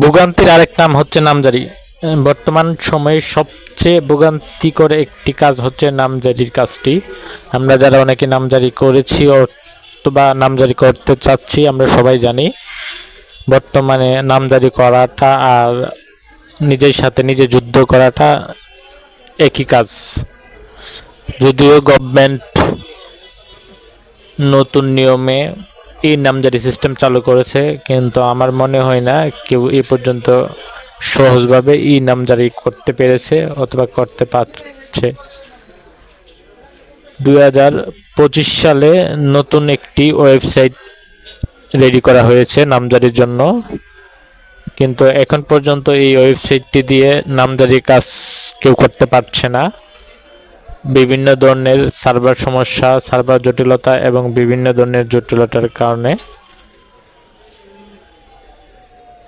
ভোগান্তির আরেক নাম হচ্ছে নামজারি। বর্তমান সময়ে সবচেয়ে ভোগান্তিকর একটি কাজ হচ্ছে নামজারির কাজটি। আমরা যারা অনেকে নামজারি করেছি অথবা নামজারি করতে চাচ্ছি, আমরা সবাই জানি বর্তমানে নামজারি করাটা আর নিজের সাথে নিজে যুদ্ধ করাটা একই কাজ। যদিও গভর্নমেন্ট নতুন নিয়মে এই নামজারি সিস্টেম চালু করেছে, কিন্তু আমার মনে হয় না কেউ এ পর্যন্ত সহজভাবে ই নামজারি করতে পেরেছে অথবা করতে পারছে। দুই হাজার পঁচিশ সালে নতুন একটি ওয়েবসাইট রেডি করা হয়েছে নামজারির জন্য। কিন্তু এখন পর্যন্ত এই ওয়েবসাইটটি দিয়ে নামজারির কাজ কেউ করতে পারছে না। বিভিন্ন ধরনের সার্ভার সমস্যা, সার্ভার জটিলতা এবং বিভিন্ন ধরনের জটিলতার কারণে।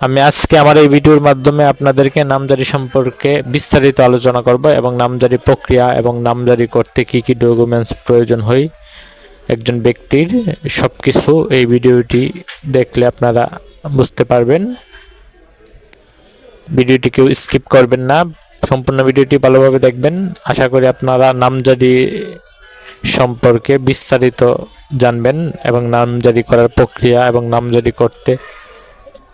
আমি আজকে আমার এই ভিডিওর মাধ্যমে আপনাদেরকে নামজারি সম্পর্কে বিস্তারিত আলোচনা করব এবং নামজারি প্রক্রিয়া এবং নামজারি করতে কি কি ডকুমেন্টস প্রয়োজন হয়। একজন ব্যক্তির সব কিছু এই ভিডিওটি দেখলে আপনারা বুঝতে পারবেন। ভিডিওটি কেউ স্কিপ করবেন না। সম্পূর্ণ ভিডিওটি ভালোভাবে দেখবেন। আশা করি আপনারা নামজারি সম্পর্কে বিস্তারিত জানবেন এবং নামজারি করার প্রক্রিয়া এবং নামজারি করতে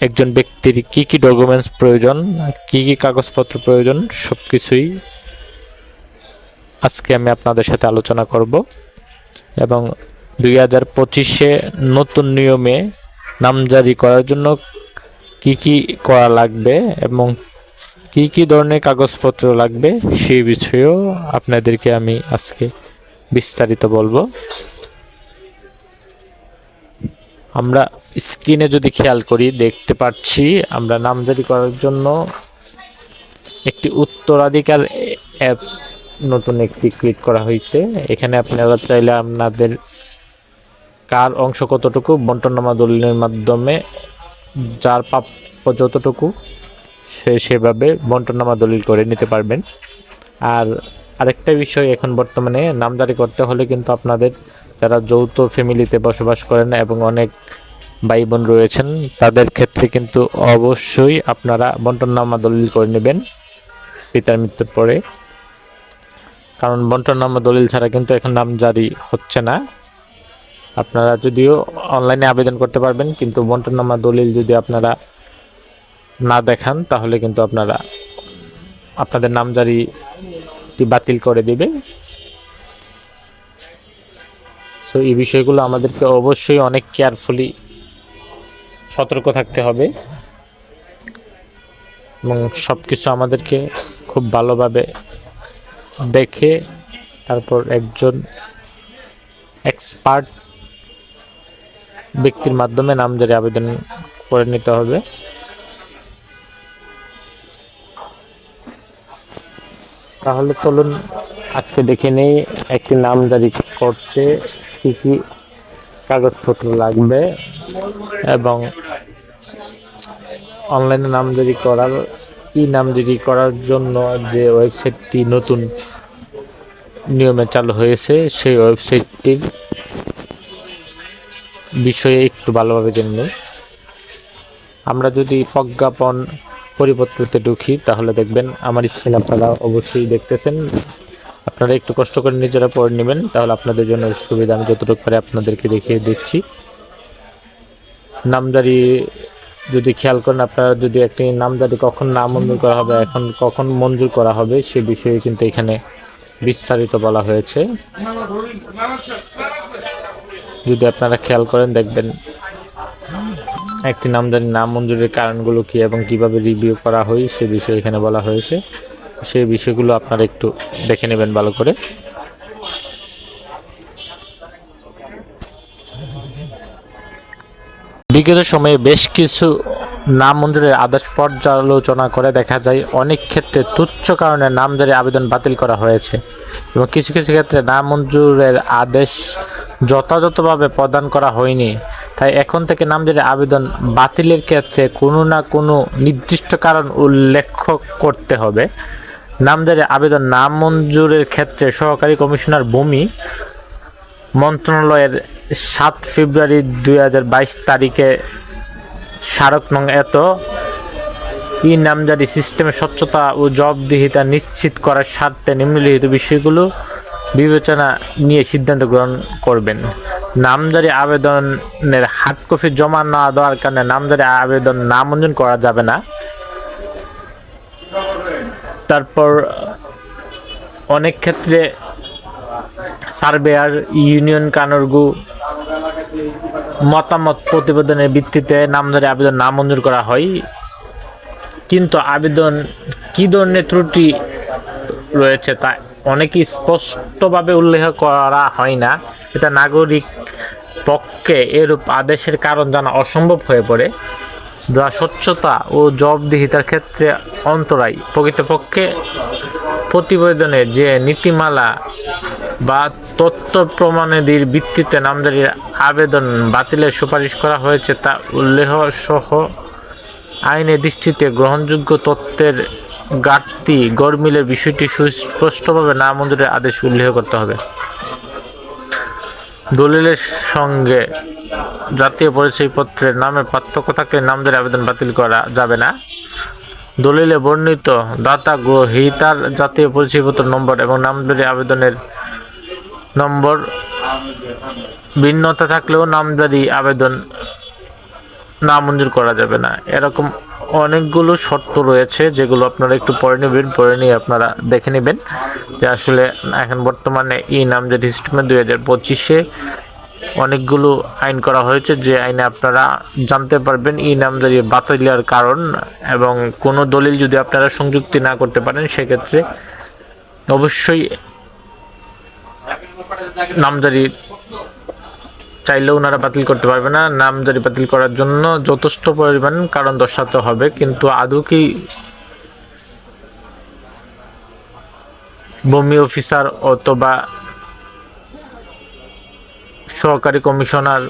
একজন ব্যক্তির কি কি ডকুমেন্টস প্রয়োজন, কি কি কাগজপত্র প্রয়োজন সব কিছুই আজকে আমি আপনাদের সাথে আলোচনা করব এবং দুই হাজার পঁচিশে নতুন নিয়মে নামজারি করার জন্য কি কি করা লাগবে এবং কি কি ধরনের কাগজপত্র লাগবে সেই বিষয়েও আপনাদেরকে আমি আজকে বিস্তারিত বলব। আমরা স্ক্রিনে যদি খেয়াল করি, দেখতে পাচ্ছি আমরা নামজারি করার জন্য একটি উত্তরাধিকার অ্যাপস নতুন একটি ক্লিক করা হয়েছে। এখানে আপনারা চাইলে আপনাদের কার অংশ কতটুকু বন্টননামা দলিলের মাধ্যমে যার প্রাপ্য যতটুকু সেভাবে বন্টননামা দলিল করে নিতে পারবেন। আর আরেকটা বিষয় এখন বর্তমানে নামজারি করতে হলে কিন্তু আপনাদের যারা যৌথ ফ্যামিলিতে বসবাস করেন এবং অনেক ভাই বোন রয়েছেন, তাদের ক্ষেত্রে কিন্তু অবশ্যই আপনারা বন্টননামা দলিল করে নেবেন পিতার মৃত্যুর পরে। কারণ বন্টননামা দলিল ছাড়া কিন্তু এখন নাম জারি হচ্ছে না। আপনারা যদিও অনলাইনে আবেদন করতে পারবেন, কিন্তু বন্টননামা দলিল যদি আপনারা না দেখান, তাহলে কিন্তু আপনারা আপনাদের নামজারিটি বাতিল করে দেবে। সো এই বিষয়গুলো আমাদেরকে অবশ্যই অনেক কেয়ারফুলি সতর্ক থাকতে হবে এবং সব কিছু আমাদেরকে খুব ভালোভাবে দেখে তারপর একজন এক্সপার্ট ব্যক্তির মাধ্যমে নামজারি আবেদন করে নিতে হবে। তাহলে চলুন আজকে দেখে নেই একটি নামজারি করতে কি কি কাগজপত্র লাগবে এবং অনলাইনে নামজারি করার ই নামজারি করার জন্য যে ওয়েবসাইটটি নতুন নিয়মে চালু হয়েছে, সেই ওয়েবসাইটটির বিষয়ে একটু ভালোভাবে জেনে। আমরা যদি প্রজ্ঞাপন পরিপত্রতে ঢুকি তাহলে দেখবেন আমার স্ক্রিন আপনারা অবশ্যই দেখতেছেন। আপনারা একটু কষ্ট করে নিজেরা পড়ে নেবেন, তাহলে আপনাদের জন্য সুবিধা। আমি যতটুকু পারি আপনাদেরকে দেখিয়ে দিচ্ছি। নামদারি যদি খেয়াল করেন, আপনারা যদি একটি নামদারি কখন নাম মঞ্জুর করা হবে, এখন কখন মঞ্জুর করা হবে, সে বিষয়ে কিন্তু এখানে বিস্তারিত বলা হয়েছে। যদি আপনারা খেয়াল করেন, দেখবেন একটি নামজারি নাম মঞ্জুরের কারণগুলো কি এবং কীভাবে রিভিউ করা হয় সে বিষয়ে এখানে বলা হয়েছে। সেই বিষয়গুলো আপনারা একটু দেখে নেবেন ভালো করে। বিগত সময়ে বেশ কিছু নাম মঞ্জুরের আদেশ পর্যালোচনা করে দেখা যায় অনেক ক্ষেত্রে তুচ্ছ কারণে নামজারি আবেদন বাতিল করা হয়েছে এবং কিছু কিছু ক্ষেত্রে নাম মঞ্জুরের আদেশ যথাযথভাবে প্রদান করা হয়নি। তাই এখন থেকে নামজারি আবেদন বাতিলের ক্ষেত্রে কোনো না কোনো নির্দিষ্ট কারণ উল্লেখ করতে হবে। নামজারি আবেদন নাম মঞ্জুরের ক্ষেত্রে সহকারী কমিশনার ভূমি মন্ত্রণালয়ের সাত ফেব্রুয়ারি দুই হাজার বাইশ তারিখে স্মারক নং এত, ই নামজারি সিস্টেমের স্বচ্ছতা ও জবাবদিহিতা নিশ্চিত করার স্বার্থে নিম্নলিখিত বিষয়গুলো বিবেচনা নিয়ে সিদ্ধান্ত গ্রহণ করবেন। নামজারি আবেদনের হার্ড কপি জমা না দেওয়ার কারণে নামজারি আবেদন নামঞ্জুর করা যাবে না। তারপর, অনেক ক্ষেত্রে সার্ভেয়ার ইউনিয়ন কানরগু মতামত প্রতিবেদনের ভিত্তিতে নামধারী আবেদন নামঞ্জুর করা হয়। কিন্তু আবেদন কী ধরনের ত্রুটি রয়েছে, তা অনেকেই স্পষ্টভাবে উল্লেখ করা হয় না। এটা নাগরিক পক্ষে এরূপ আদেশের কারণ জানা অসম্ভব হয়ে পড়ে। যা স্বচ্ছতা ও জবাবদিহিতার ক্ষেত্রে অন্তরায় প্রকৃতপক্ষে প্রতিবেদনে যে নীতিমালা বা তথ্য প্রমাণাদির ভিত্তিতে নামজারির আবেদন বাতিলের সুপারিশ করা হয়েছে, তা উল্লেখ সহ আইনের দৃষ্টিতে গ্রহণযোগ্য তথ্যের ঘাটতি গরমিলের বিষয়টি সুস্পষ্টভাবে নামঞ্জুরের আদেশ উল্লেখ করতে হবে। দলিলের সঙ্গে জাতীয় পরিচয়পত্রের নামে পার্থক্য থাকলে নামজারি আবেদন বাতিল করা যাবে না। দলিলে বর্ণিত দাতা গ্রহীতার জাতীয় পরিচয়পত্র নম্বর এবং নামজারি আবেদনের নম্বর ভিন্নতা থাকলেও নামদারি আবেদন নামঞ্জুর করা যাবে না। এরকম অনেকগুলো শর্ত রয়েছে যেগুলো আপনারা একটু পরে নেবেন পরে নিয়ে আপনারা দেখে নেবেন যে আসলে এখন বর্তমানে ই নামজারি সিস্টেমে দুই হাজার পঁচিশে অনেকগুলো আইন করা হয়েছে যে আইনে আপনারা জানতে পারবেন ই নামজারি বাতিলের কারণ এবং কোনো দলিল যদি আপনারা সংযুক্তি না করতে পারেন, সেক্ষেত্রে অবশ্যই নামজারি চাইলেও ওনারা বাতিল করতে পারবে না। নামজারি বাতিল করার জন্য যথেষ্ট পরিমাণ কারণ দর্শাতে হবে, কিন্তু আদৌ কি ভূমি অফিসার অথবা সহকারী কমিশনার,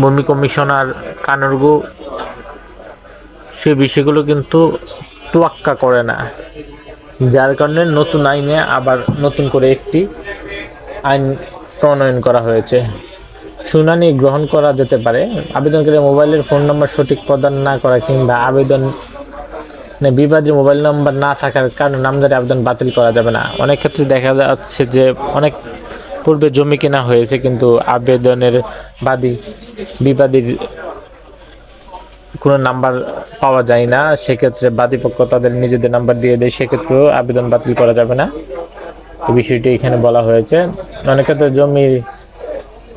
ভূমি কমিশনার কানুরগু সে বিষয়গুলো কিন্তু তোয়াক্কা করে না। যার কারণে নতুন আইনে আবার নতুন করে একটি আইন প্রণয়ন করা হয়েছে। শুনানি গ্রহণ করা যেতে পারে। আবেদনকারী মোবাইলের ফোন নম্বর সঠিক প্রদান না করা কিংবা আবেদন মানে বিবাদী মোবাইল নম্বর না থাকার কারণে নামজারি আবেদন বাতিল করা যাবে না। অনেক ক্ষেত্রে দেখা যাচ্ছে যে অনেক পূর্বে জমি কেনা হয়েছে কিন্তু আবেদনের বাদী বিবাদীর কোনো নাম্বার পাওয়া যায় না। সেক্ষেত্রে বাদীপক্ষ তাদের নিজেদের নাম্বার দিয়ে দেয়। সেক্ষেত্রেও আবেদন বাতিল করা যাবে না। এই বিষয়টি এখানে বলা হয়েছে। অনেক ক্ষেত্রে জমির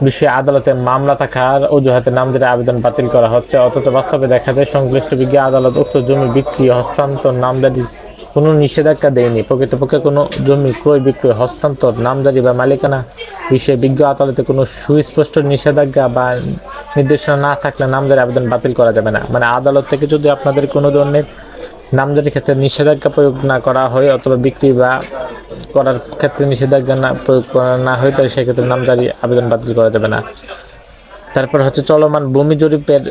বিষয়ে আদালতে মামলা থাকার অজুহাতে নামজারি আবেদন বাতিল করা হচ্ছে। অথচ বাস্তবে দেখা যায়, সংশ্লিষ্ট বিজ্ঞ আদালত উক্ত জমি বিক্রি হস্তান্তর নামজারি কোনো নিষেধাজ্ঞা দেয়নি। প্রকৃতপক্ষে কোনো জমি ক্রয় বিক্রয়, হস্তান্তর নামজারি বা মালিকানা বিষয়ে বিজ্ঞ আদালতে কোনো সুস্পষ্ট নিষেধাজ্ঞা বা নির্দেশনা না থাকলে নামজারি আবেদন বাতিল করা যাবে না। মানে আদালত থেকে যদি আপনাদের কোনো ধরনের নামজারি ক্ষেত্রে নিষেধাজ্ঞা প্রয়োগ না করা হয় অথবা বিক্রি বা করার ক্ষেত্রে নিষেধাজ্ঞা না প্রয়োগ করা না হয় তাহলে সেক্ষেত্রে নামজারি আবেদন বাতিল করা যাবে না। তারপর হচ্ছে চলমান ভূমি জরিপের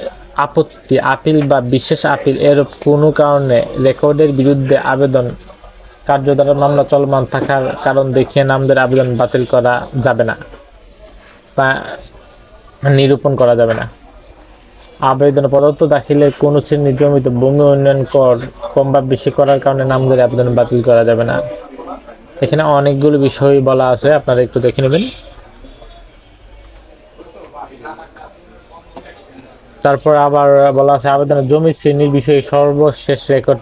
আপত্তি, আপিল বা বিশেষ আপিল এরূপ কোনো কারণে রেকর্ডের বিরুদ্ধে আবেদন কার্যধারা মামলা চলমান থাকার কারণ দেখিয়ে নামদের আবেদন বাতিল করা যাবে না বা নিরূপণ করা যাবে না। আবেদন পদার্থ দাখিলের কোনো শ্রেণির জমিত ভূমি উন্নয়ন কর কম বা বেশি করার কারণে নামদের আবেদন বাতিল করা যাবে না। এখানে অনেকগুলো বিষয় বলা আছে, আপনারা একটু দেখে নেবেন। তারপর আবার বলা আছে, আবেদনের জমি, শ্রেণির বিষয়ে সর্বশেষ রেকর্ড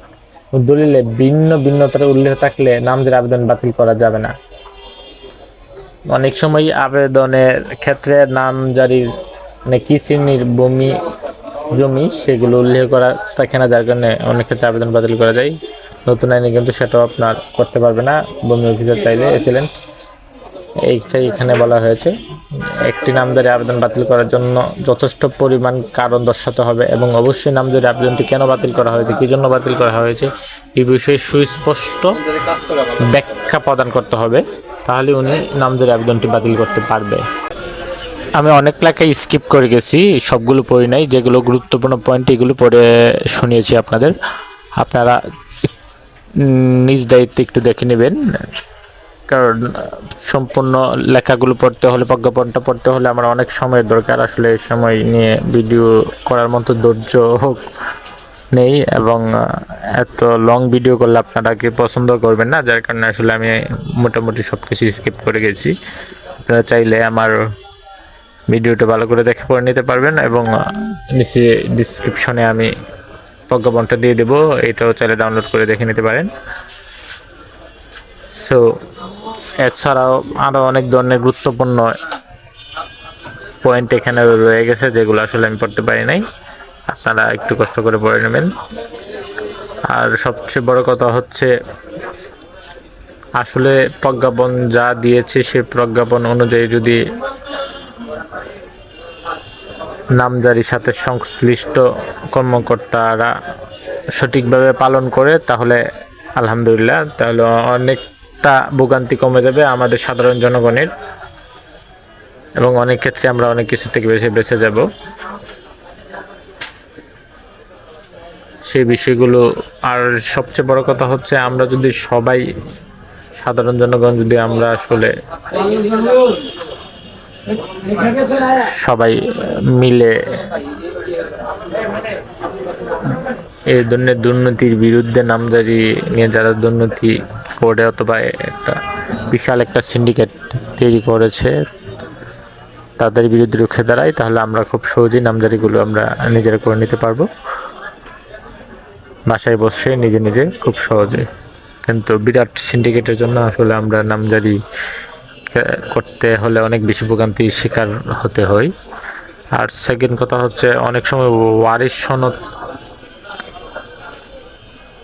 দলিলে ভিন্ন ভিন্নতার উল্লেখ থাকলে নামদের আবেদন বাতিল করা যাবে না। অনেক সময় আবেদনের ক্ষেত্রে নাম জারির মানে কি শ্রেণির ভূমি জমি, সেগুলো উল্লেখ করা থাকে না, যার কারণে অনেক ক্ষেত্রে আবেদন বাতিল করা যায়। নতুন আইনে কিন্তু সেটাও আপনার করতে পারবে না। ভূমি অফিসার চাইলে এছিলেন এইটাই এখানে বলা হয়েছে, একটি নামদারি আবেদন বাতিল করার জন্য যথেষ্ট পরিমাণ কারণ দর্শাতে হবে এবং অবশ্যই নামদারি আবেদনটি কেন বাতিল করা হয়েছে, কী জন্য বাতিল করা হয়েছে, এই বিষয়ে সুস্পষ্ট ব্যাখ্যা প্রদান করতে হবে, তাহলে উনি নামদারি আবেদনটি বাতিল করতে পারবে। আমি অনেক লেখায় স্কিপ করে গেছি, সবগুলো পড়ি নাই, যেগুলো গুরুত্বপূর্ণ পয়েন্ট এগুলো পড়ে শুনিয়েছি আপনাদের। আপনারা নিজ দায়িত্বে একটু দেখে নেবেন। কারণ সম্পূর্ণ লেখাগুলো পড়তে হলে, প্রজ্ঞাপনটা পড়তে হলে আমার অনেক সময়ের দরকার। আসলে এই সময় নিয়ে ভিডিও করার মতো ধৈর্য হোক নেই এবং এত লং ভিডিও করলে আপনারা কি পছন্দ করবেন না। যার কারণে আসলে আমি মোটামুটি সব কিছু স্কিপ করে গেছি। আপনারা চাইলে আমার ভিডিওটা ভালো করে দেখে পড়ে নিতে পারবেন এবং নিচে ডিসক্রিপশনে আমি প্রজ্ঞাপনটা দিয়ে দেবো, এটাও চাইলে ডাউনলোড করে দেখে নিতে পারেন। সো এছাড়াও আরও অনেক ধরনের গুরুত্বপূর্ণ পয়েন্ট এখানে রয়ে গেছে, যেগুলো আসলে আমি পড়তে পারি নাই। আপনারা একটু কষ্ট করে পড়ে নেবেন। আর সবচেয়ে বড় কথা হচ্ছে, আসলে প্রজ্ঞাপন যা দিয়েছে সে প্রজ্ঞাপন অনুযায়ী যদি নামজারির সাথে সংশ্লিষ্ট কর্মকর্তারা সঠিকভাবে পালন করে, তাহলে আলহামদুলিল্লাহ। তাহলে অনেকটা ভোগান্তি কমে যাবে আমাদের সাধারণ জনগণের। এবং অনেক ক্ষেত্রে আমরা অনেক কিছু থেকে বেঁচে বেঁচে যাব। সেই বিষয়গুলো আর সবচেয়ে বড় কথা হচ্ছে, আমরা যদি সবাই সাধারণ জনগণ, যদি আমরা আসলে সবাই মিলে এই ধরনের দুর্নীতির বিরুদ্ধে নামজারি নিয়ে যারা দুর্নীতি করে অথবা একটা বিশাল একটা সিন্ডিকেট তৈরি করেছে, তাদের বিরুদ্ধে রুখে দাঁড়াই, তাহলে আমরা খুব সহজেই নামজারিগুলো আমরা নিজেরা করে নিতে পারব। বাসায় বসে নিজে নিজে খুব সহজে। কিন্তু বিরাট সিন্ডিকেটের জন্য আসলে আমরা নামজারি করতে হলে অনেক বেশি ভোগান্তির শিকার হতে হয়। আর সেকেন্ড কথা হচ্ছে, অনেক সময় ওয়ারিশ সনদ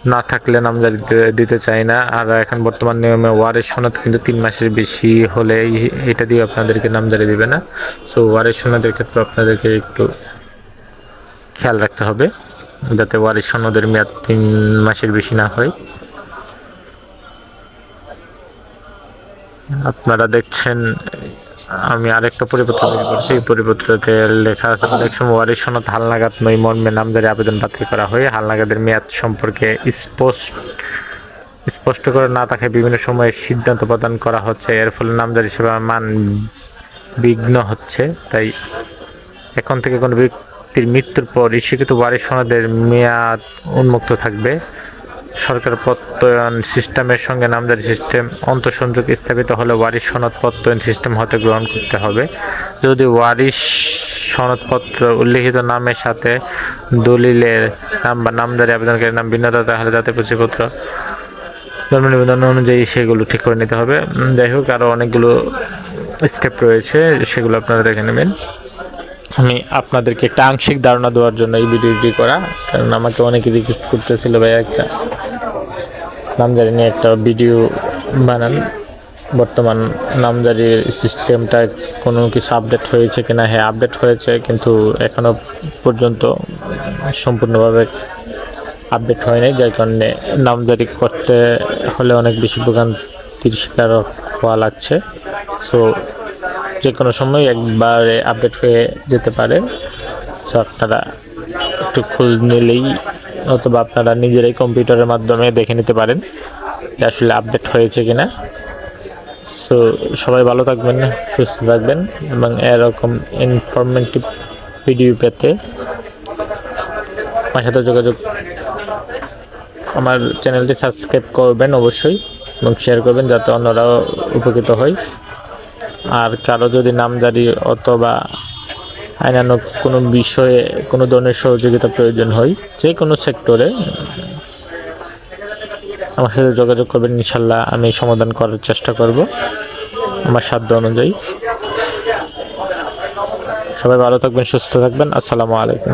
না থাকলে নামজারি দিতে- দিতে চাই না। আর এখন বর্তমান নিয়মে ওয়ারিশ সনদ কিন্তু তিন মাসের বেশি হলে এটা দিয়ে আপনাদেরকে নামজারি দিবে না। সো ওয়ারিশ সনদের ক্ষেত্রে আপনাদেরকে একটু খেয়াল রাখতে হবে, যাতে ওয়ারিশ সনদের মেয়াদ তিন মাসের বেশি না হয়। আপনারা দেখছেন, আমি আরেকটা পরিপত্র তৈরি করছি এই পরিপত্রতে লেখা আছে সময় ওয়ারিশ সনদ হালনাগাদ নই মর্মে নামজারি আবেদন বাতিল করা হয় হালনাগাদের মেয়াদ সম্পর্কে স্পষ্ট স্পষ্ট করে না থাকে বিভিন্ন সময়ে সিদ্ধান্ত প্রদান করা হচ্ছে। এর ফলে নামজারি সেবার মান বিঘ্ন হচ্ছে। তাই এখন থেকে কোনো ব্যক্তির মৃত্যুর পর ইস্যুকৃত ওয়ারিশ সনদের মেয়াদ উন্মুক্ত থাকবে। সরকার প্রত্যয়ন সিস্টেমের সঙ্গে নামজারি সিস্টেম অন্তঃসংযোগ স্থাপিত হলে ওয়ারিশ সনদ প্রত্যয়ন সিস্টেম হতে গ্রহণ করতে হবে। যদি ওয়ারিশ সনদপত্র উল্লিখিত নামের সাথে দলিলের নাম বা নামজারি আবেদনকারীর নাম ভিন্নতা তাহলে যাতে পুঁজিপত্র জন্ম নিবন্ধন অনুযায়ী সেগুলো ঠিক করে নিতে হবে। যাই হোক আরও অনেকগুলো স্টেপ রয়েছে, সেগুলো আপনারা দেখে নেবেন। আমি আপনাদেরকে একটা আংশিক ধারণা দেওয়ার জন্য এই ভিডিওটি করা, কারণ আমাকে অনেকে রিকোয়েস্ট করতেছিল ভাই একটা নামজারি নিয়ে একটা ভিডিও বানান। বর্তমান নামজারির সিস্টেমটা কোনো কিছু আপডেট হয়েছে কিনা? হ্যাঁ আপডেট হয়েছে, কিন্তু এখনও পর্যন্ত সম্পূর্ণভাবে আপডেট হয় নাই। যার কারণে নামজারি করতে হলে অনেক বেশি ভোগান্তির শিকার হওয়া লাগছে। সো যে কোনো সময় একবারে আপডেট হয়ে যেতে পারে। সো আপনারা একটু খোঁজ নিলেই অথবা আপনারা নিজেরাই কম্পিউটারের মাধ্যমে দেখে নিতে পারেন আসলে আপডেট হয়েছে কিনা। সো সবাই ভালো থাকবেন, সুস্থ থাকবেন এবং এরকম ইনফরমেটিভ ভিডিও পেতে আমার সাথে যোগাযোগ আমার চ্যানেলটি সাবস্ক্রাইব করবেন অবশ্যই এবং শেয়ার করবেন যাতে অন্যরাও উপকৃত হয়। আর কারও যদি নামজারি অথবা আইনানুক কোনো বিষয়ে, কোনো ধরনের সহযোগিতা প্রয়োজন হয়, যে কোনো সেক্টরে, আমার সাথে যোগাযোগ করবেন, ইনশাল্লাহ আমি সমাধান করার চেষ্টা করব, আমার সাধ্য অনুযায়ী। সবাই ভালো থাকবেন, সুস্থ থাকবেন, আসসালামু আলাইকুম।